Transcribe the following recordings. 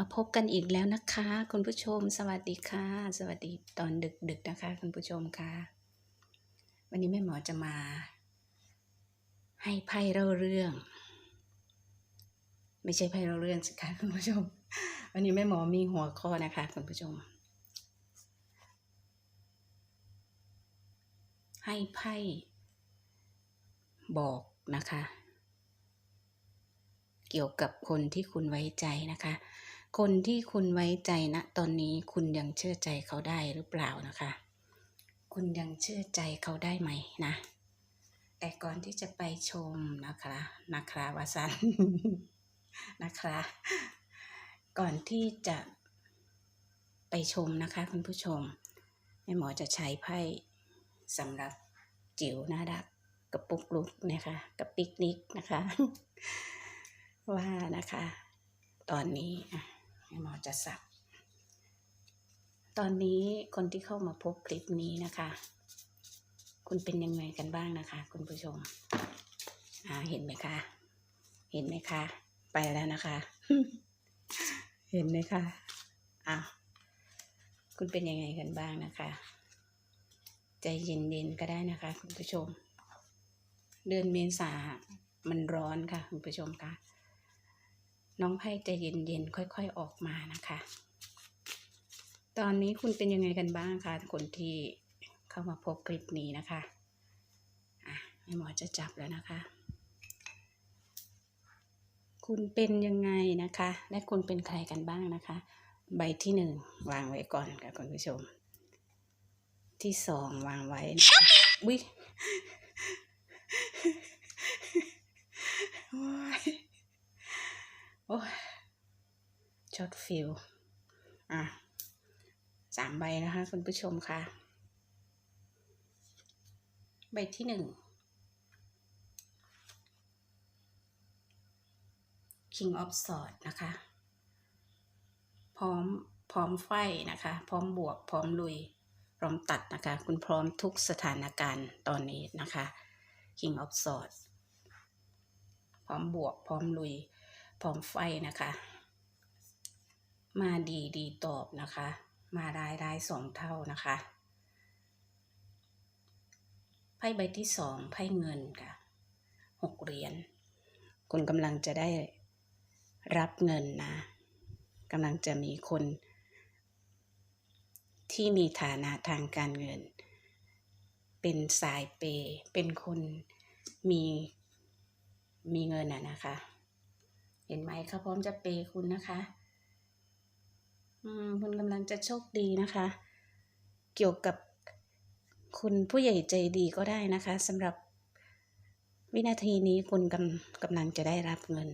มาพบกันอีกแล้วนะคะ คุณผู้ชม สวัสดีค่ะ สวัสดีตอนดึกๆนะคะ คุณผู้ชมค่ะ วันนี้แม่หมอจะมา ให้ไพ่เล่าเรื่อง ไม่ใช่ไพ่เล่าเรื่องสิคะคุณผู้ชม วันนี้แม่หมอมีหัวข้อนะคะ คุณผู้ชม ให้ไพ่บอกนะคะ เกี่ยวกับคนที่คุณไว้ใจนะคะ คนที่คุณไว้ใจนะตอนนี้คุณยังเชื่อใจเขาได้หรือเปล่านะคะ คุณยังเชื่อใจเขาได้ไหมนะ แต่ก่อนที่จะไปชมนะคะนะคะวาสันนะคะ ก่อนที่จะไปชมนะคะ คุณผู้ชมแม่หมอจะใช้ไพ่สำหรับจิ๋วน่ารักกับปุกลุกนะคะกับปิกนิกนะคะ ว่านะคะ ตอนนี้อะ ให้หมอจะสับ ตอนนี้คนที่เข้ามาพบคลิปนี้นะคะ คุณเป็นยังไงกันบ้างนะคะ คุณผู้ชม อ่าเห็นไหมคะ เห็นไหมคะ ไปแล้วนะคะ เห็นไหมคะอะคุณเป็นยังไงกันบ้างนะคะ ใจเย็นๆก็ได้นะคะ คุณผู้ชม เดือนเมษามันร้อนค่ะ คุณผู้ชมคะ น้องไพ่ใจเย็นๆ ค่อยๆออกมานะคะ ตอนนี้คุณเป็นยังไงกันบ้างคะคนที่เข้ามาพบคลิปนี้นะคะอะให้หมอจะจับแล้วนะคะ คุณเป็นยังไงนะคะ และคุณเป็นใครกันบ้างนะคะ ใบที่หนึ่งวางไว้ก่อนค่ะคุณผู้ชม ที่สองวางไว้นะคะอุ้ย โอ้ย โอ้ช็อตฟิลอะสามใบนะคะ คุณผู้ชมค่ะ ใบที่หนึ่ง King of Sword นะคะ พร้อมพร้อมไฟนะคะ พร้อมบวก พร้อมลุย พร้อมตัดนะคะ คุณพร้อมทุกสถานการณ์ตอนนี้นะคะ King of Swords พร้อมบวก พร้อมลุย พร้อมไฟนะคะ มาดีดีตอบนะคะ มาได้ได้สองเท่านะคะไพ่ใบที่สองไพ่เงินค่ะหกเหรียญคุณกำลังจะได้รับเงินนะกำลังจะมีคน ที่มีฐานะทางการเงิน เป็นสายเป เป็นคนมีมีเงินอะนะคะ เห็นไหมเขาพร้อมจะเปย์คุณนะคะอืมคุณกำลังจะโชคดีนะคะ เกี่ยวกับคุณผู้ใหญ่ใจดีก็ได้นะคะสำหรับวินาทีนี้คุณกำกำลังจะได้รับเงิน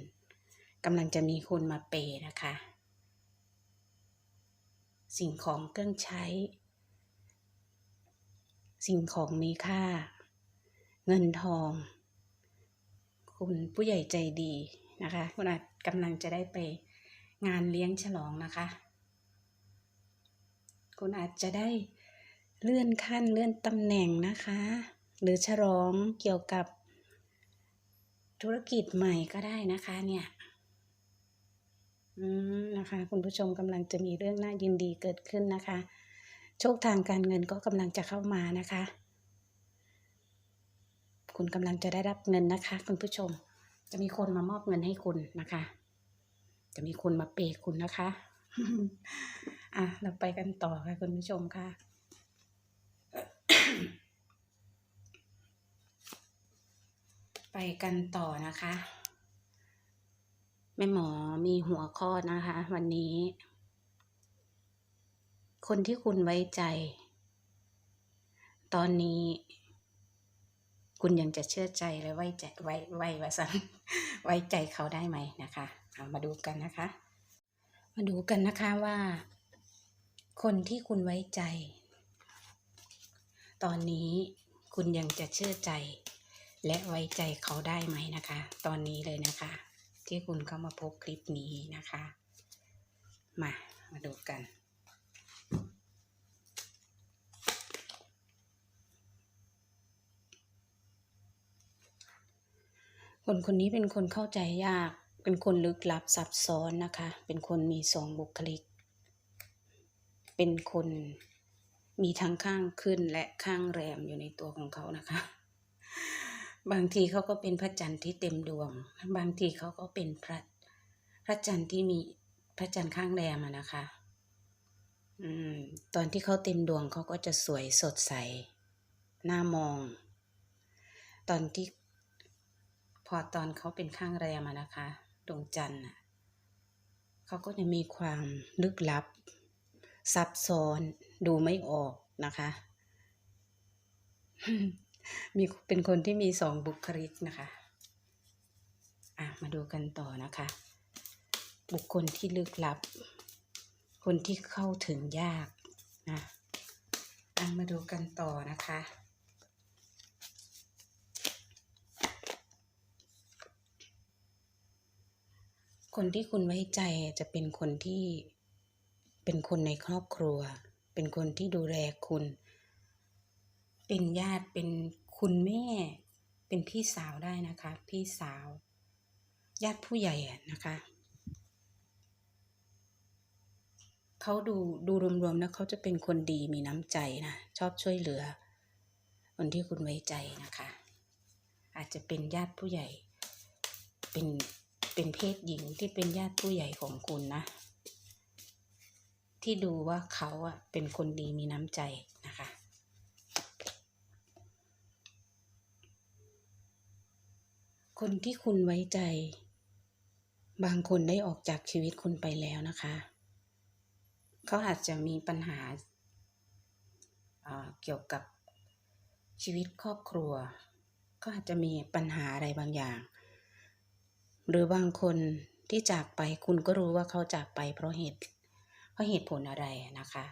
กำลังจะมีคนมาเปย์นะคะ สิ่งของเครื่องใช้ สิ่งของมีค่า เงินทอง คุณผู้ใหญ่ใจดี นะคะคุณอาจกำลังจะได้ไปงานเลี้ยงฉลองนะคะ คุณอาจจะได้เลื่อนขั้นเลื่อนตำแหน่งนะคะ หรือฉลองเกี่ยวกับธุรกิจใหม่ก็ได้นะคะเนี่ยอืมนะคะ คุณผู้ชมกำลังจะมีเรื่องน่ายินดีเกิดขึ้นนะคะ โชคทางการเงินก็กำลังจะเข้ามานะคะ คุณกำลังจะได้รับเงินนะคะ คุณผู้ชม จะมีคนมามอบเงินให้คุณนะคะ จะมีคนมาเปย์คุณนะคะ อะ เราไปกันต่อค่ะคุณผู้ชมค่ะไปกันต่อนะคะ แม่หมอมีหัวข้อนะคะ วันนี้ คนที่คุณไว้ใจ ตอนนี้ คุณยังจะเชื่อใจและไว้ใจไว้ไว้ว่าสันไว้ใจเขาได้ไหมนะคะเอามาดูกันนะคะ มาดูกันนะคะว่า คนที่คุณไว้ใจ ตอนนี้คุณยังจะเชื่อใจ และไว้ใจเขาได้ไหมนะคะ ตอนนี้เลยนะคะ ที่คุณเข้ามาพบคลิปนี้นะคะ มามาดูกัน คนคนนี้เป็นคนเข้าใจยาก เป็นคนลึกลับซับซ้อนนะคะ เป็นคนมีสองบุคลิก เป็นคนมีทั้งข้างขึ้นและข้างแรมอยู่ในตัวของเขานะคะ บางทีเขาก็เป็นพระจันทร์ที่เต็มดวง บางทีเขาก็เป็นพระพระจันทร์ที่มีพระจันทร์ข้างแรมอะนะคะอืมตอนที่เขาเต็มดวงเขาก็จะสวยสดใสน่ามอง ตอนที่ อตอนเขาเป็นข้างแรมอะนะคะดวงจันทร์เขาก็จะมีความลึกลับ ซับซ้อนดูไม่ออกนะคะ มีเป็นคนที่มีสองบุคลิกนะคะอะมาดูกันต่อนะคะ บุคคลที่ลึกลับ คนที่เข้าถึงยากนะมาดูกันต่อนะคะ คนที่คุณไว้ใจจะเป็นคนที่เป็นคนในครอบครัว เป็นคนที่ดูแลคุณ เป็นญาติเป็นคุณแม่ เป็นพี่สาวได้นะคะ พี่สาว ญาติผู้ใหญ่อะนะคะเขาดูดูรวมๆแล้วเขาจะเป็นคนดีมีน้ำใจนะชอบช่วยเหลือ คนที่คุณไว้ใจนะคะ อาจจะเป็นญาติผู้ใหญ่ เป็น เป็นเพศหญิงที่เป็นญาติผู้ใหญ่ของคุณนะ ที่ดูว่าเขาอะเป็นคนดีมีน้ำใจนะคะคนที่คุณไว้ใจ บางคนได้ออกจากชีวิตคุณไปแล้วนะคะ เขาอาจจะมีปัญหาอ่าเกี่ยวกับชีวิตครอบครัว ก็อาจจะมีปัญหาอะไรบางอย่าง หรือบางคนที่จากไปคุณก็รู้ว่าเขาจากไปเพราะเหตุเพราะเหตุผลอะไรนะคะ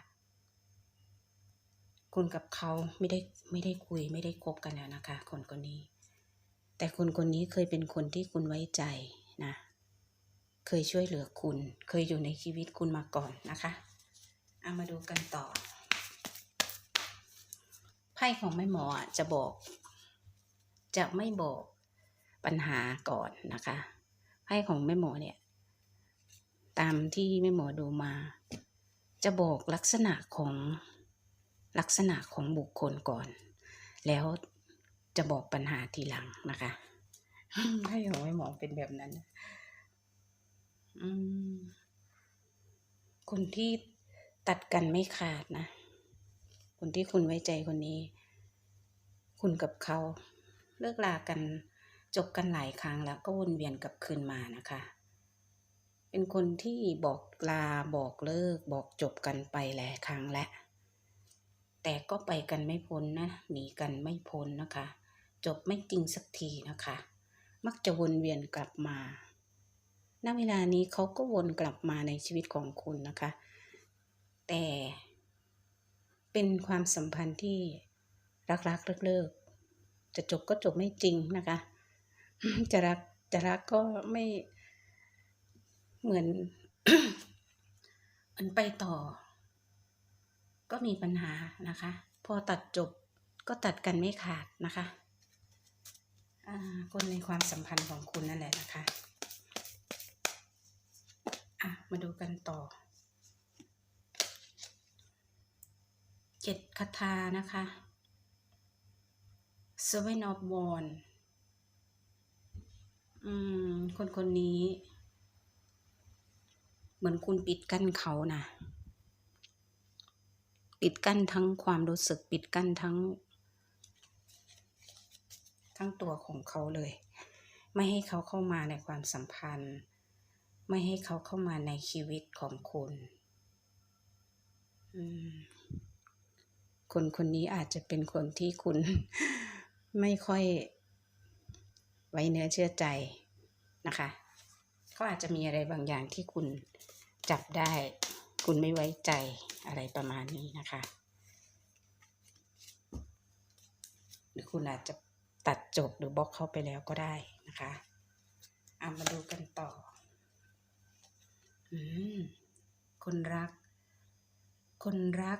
คุณกับเขาไม่ได้ไม่ได้คุยไม่ได้คบกันแล้วนะคะ คนคนนี้ แต่คนคนนี้เคยเป็นคนที่คุณไว้ใจนะ เคยช่วยเหลือคุณ เคยอยู่ในชีวิตคุณมาก่อนนะคะเอามาดูกันต่อไพ่ของแม่หมอจะบอก จะไม่บอกปัญหาก่อนนะคะ ไพ่ของแม่หมอเนี่ย ตามที่แม่หมอดูมา จะบอกลักษณะของลักษณะของบุคคลก่อน แล้วจะบอกปัญหาทีหลังนะคะไพ่ของแม่หมอเป็นแบบนั้นอืมคนที่ตัดกันไม่ขาดนะคนที่คุณไว้ใจคนนี้ คุณกับเขาเลิกลากัน จบกันหลายครั้งแล้วก็วนเวียนกลับคืนมานะคะ เป็นคนที่บอกลาบอกเลิก บอกจบกันไปหลายครั้งแล้วแต่ก็ไปกันไม่พ้นนะหนีกันไม่พ้นนะคะ จบไม่จริงสักทีนะคะ มักจะวนเวียนกลับมาณเวลานี้เขาก็วนกลับมาในชีวิตของคุณนะคะ แต่เป็นความสัมพันธ์ที่รักๆเลิกๆจะจบก็จบไม่จริงนะคะ จะรักจะรักก็ไม่เหมือนมันไปต่อ ก็มีปัญหานะคะ พอตัดจบก็ตัดกันไม่ขาดนะคะอ่าคนในความสัมพันธ์ของคุณนั่นแหละนะคะอะมาดูกันต่อเจ็ดคาถานะคะ Seven of Wands อืม คนคนนี้ เหมือนคุณปิดกั้นเขานะปิดกั้นทั้งความรู้สึกปิดกั้นทั้ง ทั้งตัวของเขาเลย ไม่ให้เขาเข้ามาในความสัมพันธ์ ไม่ให้เขาเข้ามาในชีวิตของคุณคนคนนี้อาจจะเป็นคนที่คุณไม่ค่อย ไว้เนื้อเชื่อใจนะคะเขาอาจจะมีอะไรบางอย่างที่คุณจับได้ คุณไม่ไว้ใจอะไรประมาณนี้นะคะ หรือคุณอาจจะตัดจบหรือบล็อกเขาไปแล้วก็ได้นะคะเอามาดูกันต่อ อืม คนรัก คนรัก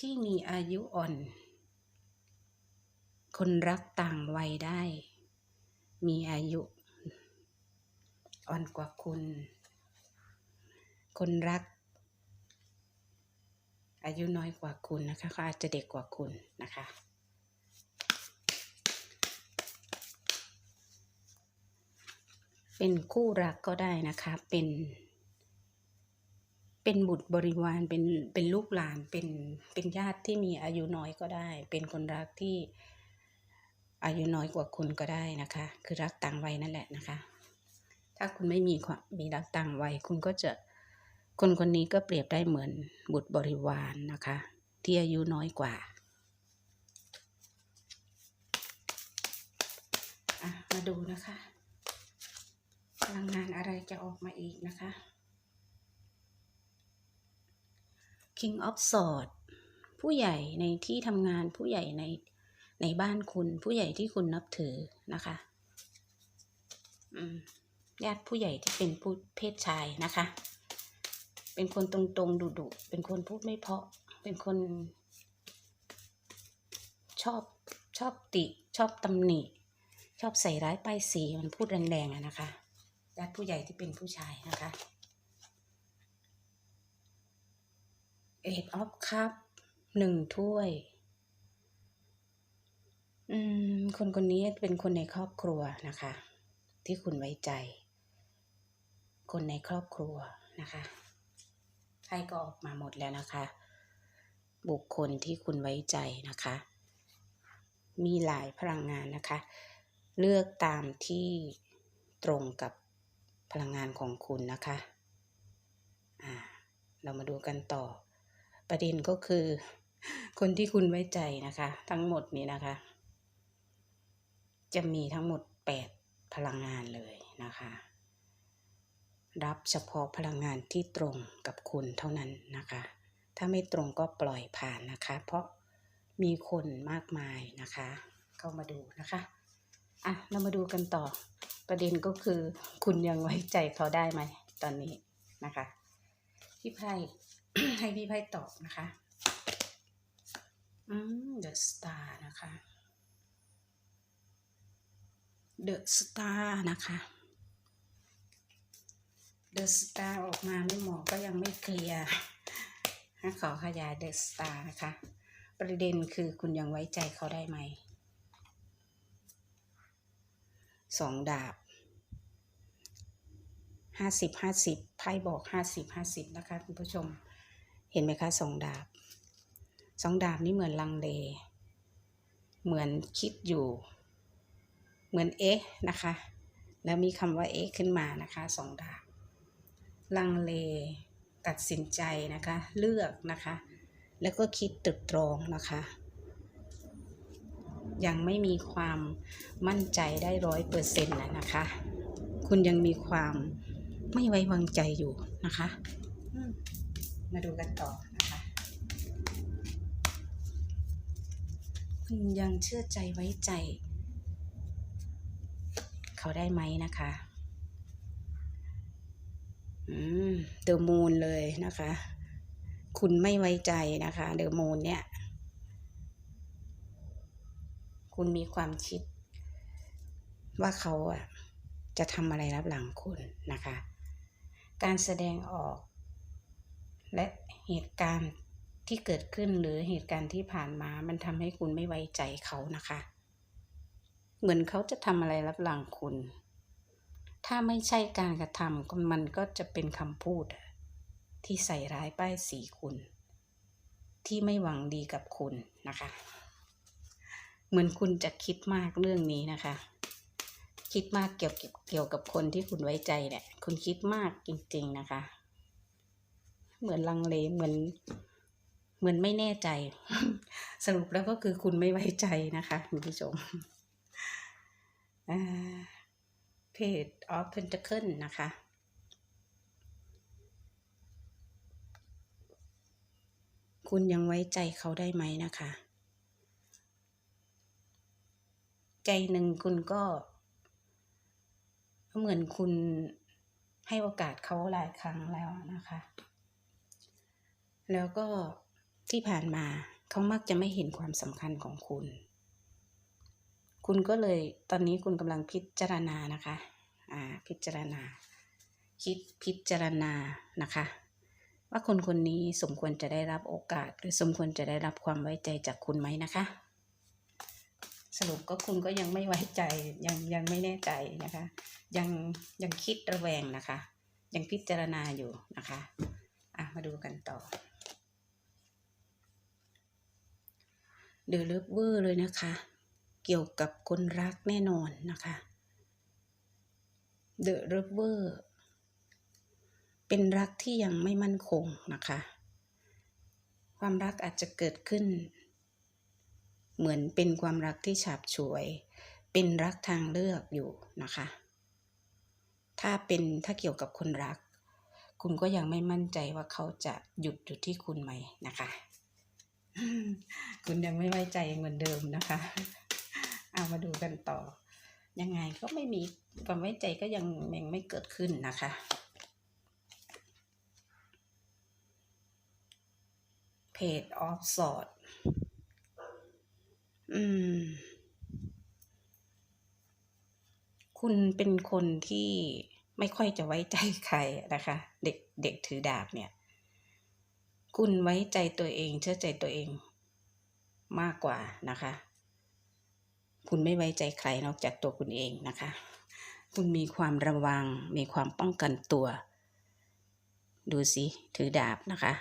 ที่มีอายุอ่อน คนรักต่างวัยได้ มีอายุ อ่อนกว่าคุณ คนรัก อายุน้อยกว่าคุณนะคะเขาอาจจะเด็กกว่าคุณนะคะ เป็นคู่รักก็ได้นะคะ เป็น เป็นบุตรบริวาร เป็น เป็นลูกหลาน เป็น เป็นญาติที่มีอายุน้อยก็ได้ เป็นคนรักที่ อายุน้อยกว่าคุณก็ได้นะคะ คือรักต่างวัยนั่นแหละนะคะ ถ้าคุณไม่มีความมีรักต่างวัยคุณก็จะคนคนนี้ก็เปรียบได้เหมือนบุตรบริวารนนะคะ ที่อายุน้อยกว่ามาดูนะคะพลังงานอะไรจะออกมาอีกนะคะ King of Swords ผู้ใหญ่ในที่ทำงานผู้ใหญ่ใน ในบ้านคุณผู้ใหญ่ที่คุณนับถือนะคะญาติผู้ใหญ่ที่เป็นผู้เพศชายนะคะ เป็นคนตรงๆดุๆเป็นคนพูดไม่เพาะ เป็นคน ชอบชอบติ ชอบตำหนิ ชอบใส่ร้ายป้ายสีมันพูดแรงๆอะนะคะญาติผู้ใหญ่ที่เป็นผู้ชายนะคะเอ็ดออฟคัพหนึ่งถ้วย อืมคนคนนี้เป็นคนในครอบครัวนะคะ ที่คุณไว้ใจ คนในครอบครัวนะคะไพ่ก็ออกมาหมดแล้วนะคะ บุคคลที่คุณไว้ใจนะคะ มีหลายพลังงานนะคะ เลือกตามที่ตรงกับพลังงานของคุณนะคะอ่าเรามาดูกันต่อ ประเด็นก็คือ คนที่คุณไว้ใจนะคะ ทั้งหมดนี้นะคะ จะมีทั้งหมด 8 พลังงานเลยนะคะ รับเฉพาะพลังงานที่ตรงกับคุณเท่านั้นนะคะ ถ้าไม่ตรงก็ปล่อยผ่านนะคะ เพราะมีคนมากมายนะคะ เข้ามาดูนะคะอะเรามาดูกันต่อประเด็นก็คือ คุณยังไว้ใจเขาได้ไหมตอนนี้นะคะ พี่ไพ่ให้พี่ไพ่ตอบนะคะ อืม The Star นะคะ The Star นะคะ The Star ออกมาไม่หมอก็ยังไม่เคลียร์ขอขยาย The Star นะคะ ประเด็นคือคุณยังไว้ใจเขาได้ไหมสองดาบห้าสิบห้าสิบไพ่บอกห้าสิบห้าสิบนะคะคุณผู้ชมเห็นไหมคะสองดาบสองดาบนี่เหมือนลังเลเหมือนคิดอยู่ เหมือนเอ๊ะนะคะ แล้วมีคำว่าเอ๊ะขึ้นมานะคะสองดาบลังเลตัดสินใจนะคะ เลือกนะคะ แล้วก็คิดตรึกตรองนะคะ ยังไม่มีความมั่นใจได้ร้อยเปอร์เซ็นต์นะคะ คุณยังมีความไม่ไว้วางใจอยู่นะคะมมาดูกันต่อนะคะ คุณยังเชื่อใจไว้ใจ เขาได้ไหมนะคะอืมเดอะมูนเลยนะคะ คุณไม่ไว้ใจนะคะเดอะมูนเนี่ย คุณมีความคิด ว่าเขาอะ จะทำอะไรรับหลังคุณนะคะ การแสดงออก และเหตุการณ์ที่เกิดขึ้นหรือเหตุการณ์ที่ผ่านมา มันทำให้คุณไม่ไว้ใจเขานะคะ เหมือนเขาจะทำอะไรรับหลังคุณ ถ้าไม่ใช่การกระทำมันก็จะเป็นคำพูด ที่ใส่ร้ายป้ายสีคุณ ที่ไม่หวังดีกับคุณนะคะ เหมือนคุณจะคิดมากเรื่องนี้นะคะ คิดมากเกี่ยวกับเกี่ยวกับคนที่คุณไว้ใจเนี่ยคุณคิดมากจริง ๆนะคะ เหมือนลังเลเหมือนเหมือนไม่แน่ใจ สรุปแล้วก็คือคุณไม่ไว้ใจนะคะคุณผู้ชม เพจ of Pentacle นะคะ คุณยังไว้ใจเขาได้ไหมนะคะ ใจหนึ่งคุณก็ เหมือนคุณให้โอกาสเขาหลายครั้งแล้วนะคะ แล้วก็ที่ผ่านมาเขามักจะไม่เห็นความสำคัญของคุณ คุณก็เลยตอนนี้คุณกำลังพิจารณานะคะอ่าพิจารณา คิดพิจารณานะคะ ว่าคนคนนี้สมควรจะได้รับโอกาส หรือสมควรจะได้รับความไว้ใจจากคุณไหมนะคะ สรุปก็คุณก็ยังไม่ไว้ใจยังยังไม่แน่ใจนะคะ ยังยังคิดระแวงนะคะ ยังพิจารณาอยู่นะคะอะมาดูกันต่อเดอะเลิฟเวอร์เลยนะคะ เกี่ยวกับคนรักแน่นอนนะคะเดอะเลิฟเวอร์เป็นรักที่ยังไม่มั่นคงนะคะ ความรักอาจจะเกิดขึ้น เหมือนเป็นความรักที่ฉาบฉวย เป็นรักทางเลือกอยู่นะคะ ถ้าเป็นถ้าเกี่ยวกับคนรัก คุณก็ยังไม่มั่นใจว่าเขาจะหยุดอยู่ที่คุณไหมนะคะ คุณยังไม่ไว้ใจเหมือนเดิมนะคะ เอามาดูกันต่อ ยังไงก็ไม่มีความไว้ใจก็ยังยังไม่เกิดขึ้นนะคะเพจออฟสอดอืม คุณเป็นคนที่ไม่ค่อยจะไว้ใจใครนะคะ เด็กเด็กถือดาบเนี่ย คุณไว้ใจตัวเองเชื่อใจตัวเองมากกว่านะคะ คุณไม่ไว้ใจใครนอกจากตัวคุณเองนะคะ คุณมีความระวัง มีความป้องกันตัว ดูสิถือดาบนะคะ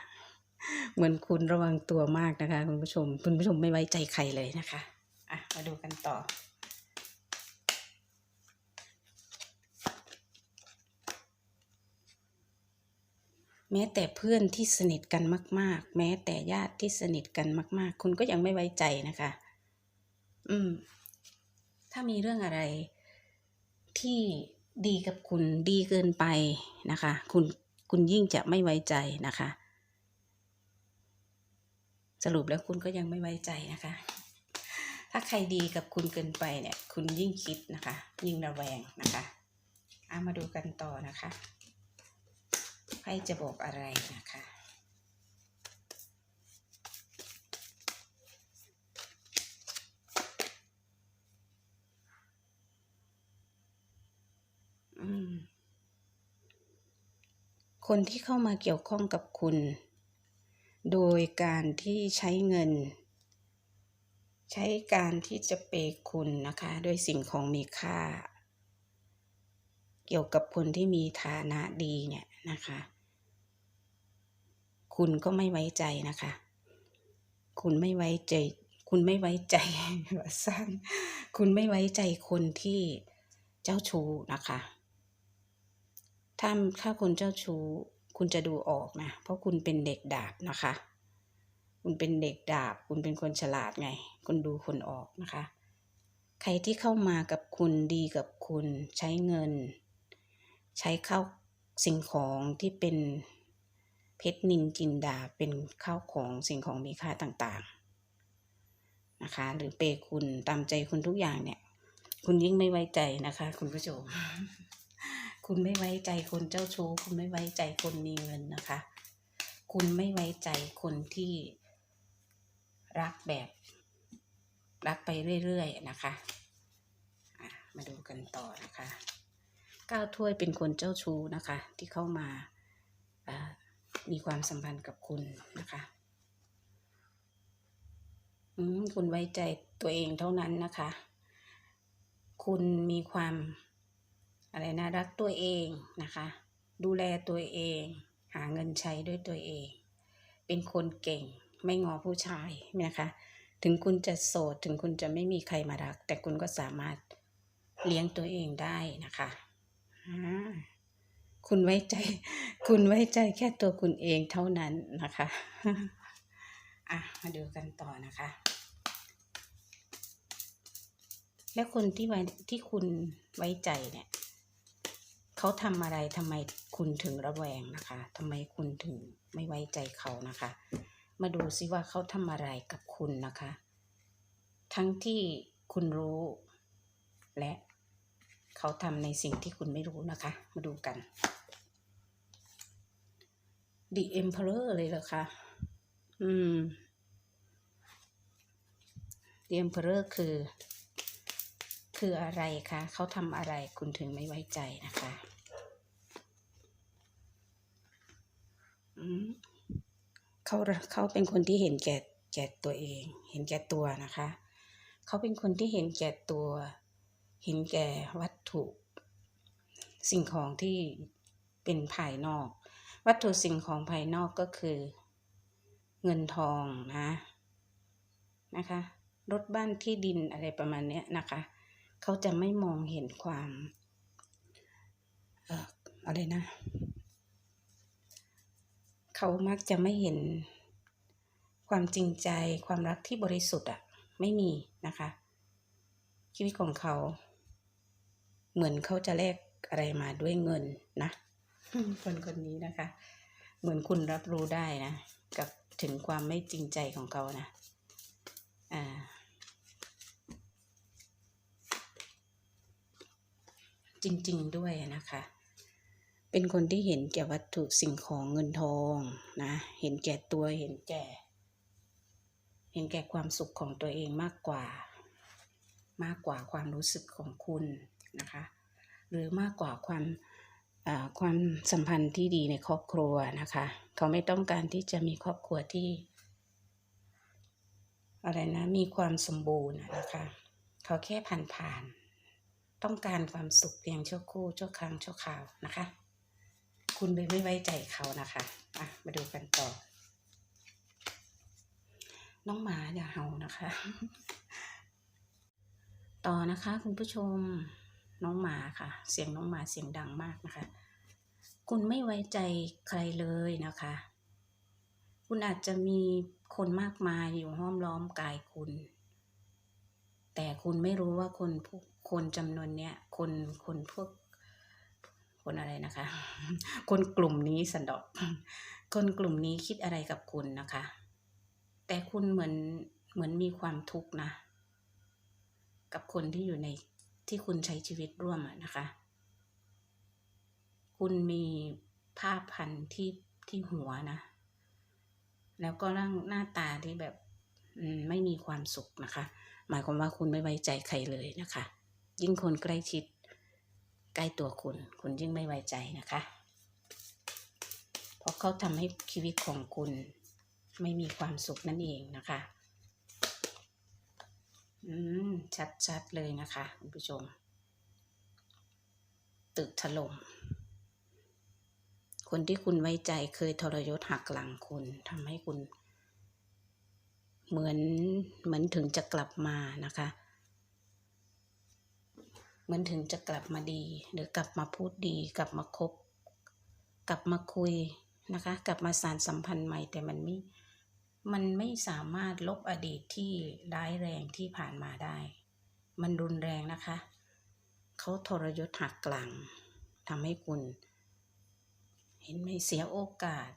เหมือนคุณระวังตัวมากนะคะ คุณผู้ชม คุณผู้ชมไม่ไว้ใจใครเลยนะคะอะมาดูกันต่อแม้แต่เพื่อนที่สนิทกันมาก ๆ แม้แต่ญาติที่สนิทกันมาก ๆ คุณก็ยังไม่ไว้ใจนะคะ อืม ถ้ามีเรื่องอะไรที่ดีกับคุณดีเกินไปนะคะ คุณคุณยิ่งจะไม่ไว้ใจนะคะ สรุปแล้วคุณก็ยังไม่ไว้ใจนะคะ ถ้าใครดีกับคุณเกินไปเนี่ย คุณยิ่งคิดนะคะ ยิ่งระแวงนะคะเอามาดูกันต่อนะคะไพ่จะบอกอะไรนะคะ คนที่เข้ามาเกี่ยวข้องกับคุณ โดยการที่ใช้เงิน ใช้การที่จะเปคุณนะคะด้วยสิ่งของมีค่า เกี่ยวกับคนที่มีฐานะดีเนี่ยนะคะ คุณก็ไม่ไว้ใจนะคะ คุณไม่ไว้ใจ คุณไม่ไว้ใจสร้างคุณไม่ไว้ใจคนที่เจ้าชู้นะคะ ถ้าถ้าคนเจ้าชู้คุณจะดูออกนะ เพราะคุณเป็นเด็กดาบนะคะ คุณเป็นเด็กดาบ คุณเป็นคนฉลาดไง คุณดูคนออกนะคะ ใครที่เข้ามากับคุณดีกับคุณใช้เงิน ใช้ข้าวสิ่งของที่เป็นเพชรนินจินดาเป็นข้าวของสิ่งของมีค่าต่างๆนะคะ หรือเปย์คุณตามใจคุณทุกอย่างเนี่ย คุณยิ่งไม่ไว้ใจนะคะ คุณผู้ชม คุณไม่ไว้ใจคนเจ้าชู้ คุณไม่ไว้ใจคนมีเงินนะคะ คุณไม่ไว้ใจคนที่รักแบบ รักไปเรื่อยๆนะคะมาดูกันต่อนะคะก้าวถ้วยเป็นคนเจ้าชู้นะคะ ที่เข้ามามีความสัมพันธ์กับคุณนะคะคุณไว้ใจตัวเองเท่านั้นนะคะ คุณมีความ อะไรนะรักตัวเองนะคะ ดูแลตัวเอง หาเงินใช้ด้วยตัวเอง เป็นคนเก่งไม่งอผู้ชายนะคะถึงคุณจะโสดถึงคุณจะไม่มีใครมารัก แต่คุณก็สามารถเลี้ยงตัวเองได้นะคะคุณไว้ใจ คุณไว้ใจแค่ตัวคุณเองเท่านั้นนะคะอะมาดูกันต่อนะคะ แล้วคนที่ไว้ที่คุณไว้ใจเนี่ย เขาทำอะไรทำไมคุณถึงระแวงนะคะทำไมคุณถึงไม่ไว้ใจเขานะคะ มาดูซิว่าเขาทำอะไรกับคุณนะคะ ทั้งที่คุณรู้ และเขาทำในสิ่งที่คุณไม่รู้นะคะ มาดูกัน The Emperor เลยเหรอคะ อืม The Emperor คือ คืออะไรคะเขาทำอะไรคุณถึงไม่ไว้ใจนะคะอืมเขาเขาเป็นคนที่เห็นแก่แก่ตัวเอง เห็นแก่ตัวนะคะ เขาเป็นคนที่เห็นแก่ตัว เห็นแก่วัตถุ สิ่งของที่เป็นภายนอก วัตถุสิ่งของภายนอกก็คือ เงินทองนะนะคะรถบ้านที่ดินอะไรประมาณเนี้ยนะคะ เขาจะไม่มองเห็นความเอออะไรนะ เขามักจะไม่เห็นความจริงใจความรักที่บริสุทธิ์อะไม่มีนะคะ ชีวิตของเขา เหมือนเขาจะแลกอะไรมาด้วยเงินนะคนคนนี้นะคะ เหมือนคุณรับรู้ได้นะ กับถึงความไม่จริงใจของเขานะ อ่า จริง ๆ ด้วยนะคะ เป็นคนที่เห็นแก่วัตถุสิ่งของเงินทองนะ เห็นแก่ตัวเห็นแก่ เห็นแก่ความสุขของตัวเองมากกว่า มากกว่าความรู้สึกของคุณนะคะ หรือมากกว่าความความสัมพันธ์ที่ดีในครอบครัวนะคะ เขาไม่ต้องการที่จะมีครอบครัวที่ อะไรนะ มีความสมบูรณ์นะคะ เขาแค่ผ่านผ่าน ต้องการความสุขเพียงชั่วครู่ชั่วครั้งชั่วคราวนะคะ คุณเลยไม่ไว้ใจเขานะคะอะมาดูกันต่อ น้องหมาอย่าเห่านะคะ ต่อนะคะคุณผู้ชมน้องหมาค่ะ เสียงน้องหมาเสียงดังมากนะคะ คุณไม่ไว้ใจใครเลยนะคะ คุณอาจจะมีคนมากมายอยู่ห้อมล้อมกายคุณ แต่คุณไม่รู้ว่าคนพวก คนจำนวนเนี้ยคนคนพวกคนอะไรนะคะ คนกลุ่มนี้สันดอกคนกลุ่มนี้คิดอะไรกับคุณนะคะ แต่คุณเหมือนเหมือนมีความทุกข์นะ กับคนที่อยู่ในที่คุณใช้ชีวิตร่วมอะนะคะ คุณมีผ้าพันที่ที่หัวนะ แล้วก็ร่างหน้าตาที่แบบอืมไม่มีความสุขนะคะ หมายความว่าคุณไม่ไว้ใจใครเลยนะคะ ยิ่งคนใกล้ชิด ใกล้ตัวคุณ คุณยิ่งไม่ไว้ใจนะคะ เพราะเขาทำให้ชีวิตของคุณไม่มีความสุขนั่นเองนะคะ อืม ชัดๆเลยนะคะคุณผู้ชม ตึกถล่ม คนที่คุณไว้ใจเคยทรยศหักหลังคุณทำให้คุณ เหมือนเหมือนถึงจะกลับมานะคะ มือนถึงจะกลับมาดี หรือกลับมาพูดดี กลับมาคบ กลับมาคุยนะคะ กลับมาสานสัมพันธ์ใหม่แต่มันไม่มันไม่สามารถลบอดีตที่ร้ายแรงที่ผ่านมาได้ มันรุนแรงนะคะ เขาทรยศหักกลางทำให้คุณ เห็นไหมเสียโอกาส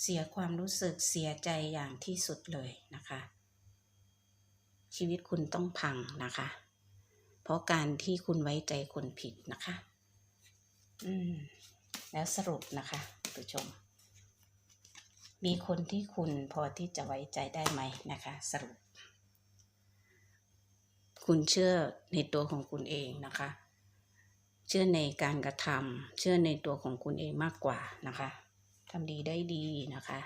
เสียความรู้สึกเสียใจอย่างที่สุดเลยนะคะ ชีวิตคุณต้องพังนะคะ ราะการที่คุณไว้ใจคนผิดนะคะ อืม แล้วสรุปนะคะคุณผู้ชม มีคนที่คุณพอที่จะไว้ใจได้ไหมนะคะ สรุป คุณเชื่อในตัวของคุณเองนะคะ เชื่อในการกระทำเชื่อในตัวของคุณเองมากกว่านะคะทำดีได้ดีนะคะ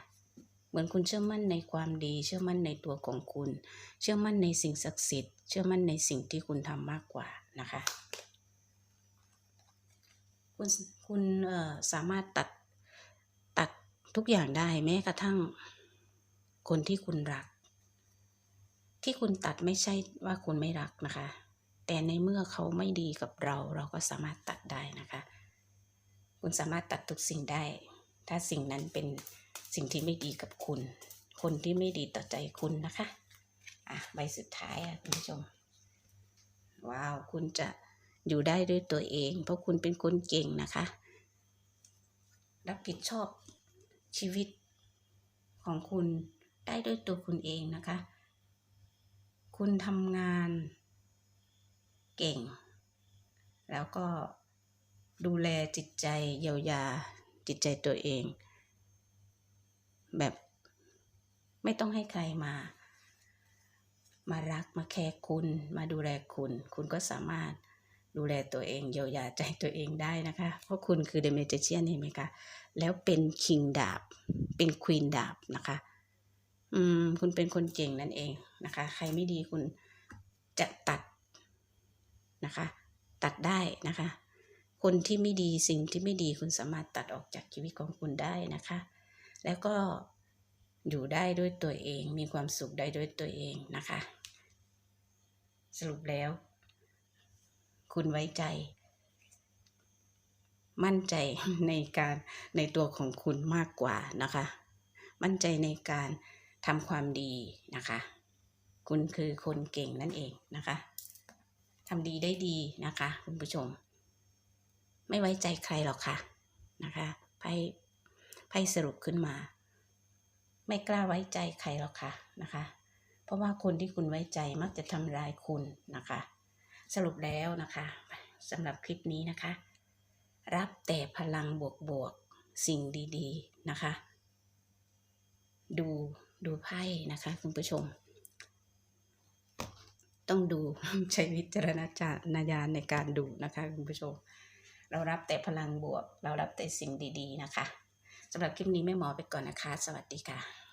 เหมือนคุณเชื่อมั่นในความดี เชื่อมั่นในตัวของคุณ เชื่อมั่นในสิ่งศักดิ์สิทธิ์ เชื่อมั่นในสิ่งที่คุณทำมากกว่านะคะ คุณคุณสามารถตัดตัดทุกอย่างได้แม้กระทั่งคนที่คุณรัก ที่คุณตัดไม่ใช่ว่าคุณไม่รักนะคะ แต่ในเมื่อเขาไม่ดีกับเรา เราก็สามารถตัดได้นะคะ คุณสามารถตัดทุกสิ่งได้ ถ้าสิ่งนั้นเป็น สิ่งที่ไม่ดีกับคุณ คนที่ไม่ดีต่อใจคุณนะคะ อะใบสุดท้ายอะคุณผู้ชม ว้าว คุณจะอยู่ได้ด้วยตัวเอง เพราะคุณเป็นคนเก่งนะคะ รับผิดชอบชีวิตของคุณได้ด้วยตัวคุณเองนะคะ คุณทำงานเก่ง แล้วก็ดูแลจิตใจเยียวยาจิตใจตัวเอง แบบ ไม่ต้องให้ใครมา มารักมาแคร์คุณ มาดูแลคุณ คุณก็สามารถดูแลตัวเองเยียวยาใจตัวเองได้นะคะ เพราะคุณคือเดเมจเชียนเห็นไหมคะแล้วเป็นคิงดาบ เป็นควีนดาบนะคะ อืม คุณเป็นคนเก่งนั่นเองนะคะ ใครไม่ดีคุณจะตัดนะคะ ตัดได้นะคะ คนที่ไม่ดีสิ่งที่ไม่ดีคุณสามารถตัดออกจากชีวิตของคุณได้นะคะ แล้วก็อยู่ได้ด้วยตัวเอง มีความสุขได้ด้วยตัวเองนะคะ สรุปแล้ว คุณไว้ใจ มั่นใจในการในตัวของคุณมากกว่านะคะ มั่นใจในการทำความดีนะคะ คุณคือคนเก่งนั่นเองนะคะทำดีได้ดีนะคะ คุณผู้ชม ไม่ไว้ใจใครหรอกค่ะนะคะไพ่ ไพ่สรุปขึ้นมา ไม่กล้าไว้ใจใครหรอกค่ะนะคะ เพราะว่าคนที่คุณไว้ใจมักจะทำร้ายคุณนะคะ สรุปแล้วนะคะสำหรับคลิปนี้นะคะ รับแต่พลังบวกๆสิ่งดีๆนะคะ ดูดูไพ่นะคะคุณผู้ชม ต้องดูใช้วิจารณญาณในการดูนะคะคุณผู้ชม เรารับแต่พลังบวก เรารับแต่สิ่งดี ๆ นะคะ สำหรับคลิปนี้แม่หมอไปก่อนนะคะ สวัสดีค่ะ